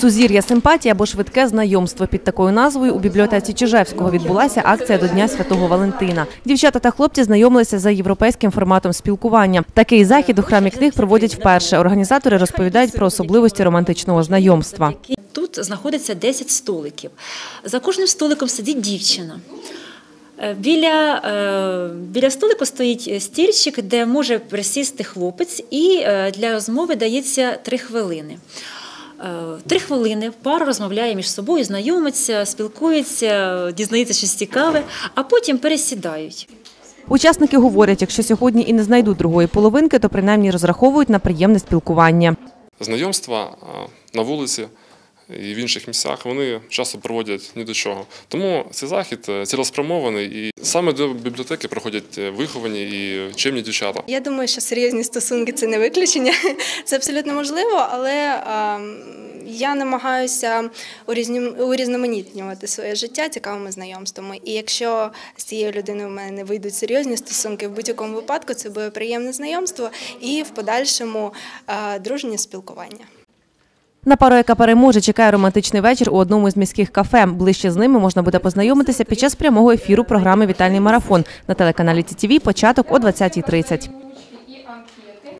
Сузір'я симпатії або швидке знайомство під такою назвою у бібліотеці Чижевського відбулася акція до Дня Святого Валентина. Дівчата та хлопці знайомилися за європейським форматом спілкування. Такий захід у храмі книг проводять вперше. Організатори розповідають про особливості романтичного знайомства. Тут знаходиться 10 столиків. За кожним столиком сидить дівчина. Е, Біля, е, біля столику стоїть стільчик, де може присісти хлопець, і е, для розмови дається три хвилини. Е, Три хвилини пара розмовляє між собою, знайомиться, спілкується, дізнається щось цікаве, а потім пересідають. Учасники говорять, якщо сьогодні і не знайдуть другої половинки, то принаймні розраховують на приємне спілкування. знайомства на вулиці і в інших місцях вони часто проводять ні до чого. Тому цей захід е, цілеспрямований і саме до бібліотеки приходять е, виховані і чемні дівчата. Я думаю, що серйозні стосунки це не виключення. Це абсолютно можливо, але ем, я намагаюся урізноманітнювати своє життя цікавими знайомствами. І якщо з цією людиною в мене не вийдуть серйозні стосунки, в будь-якому випадку це буде приємне знайомство і в подальшому е, дружнє спілкування. На пару, яка переможе, чекає романтичний вечір у одному з міських кафе. Ближче з ними можна буде познайомитися під час прямого ефіру програми Вітальний марафон на телеканалі ТІТІВІ початок о 20.30.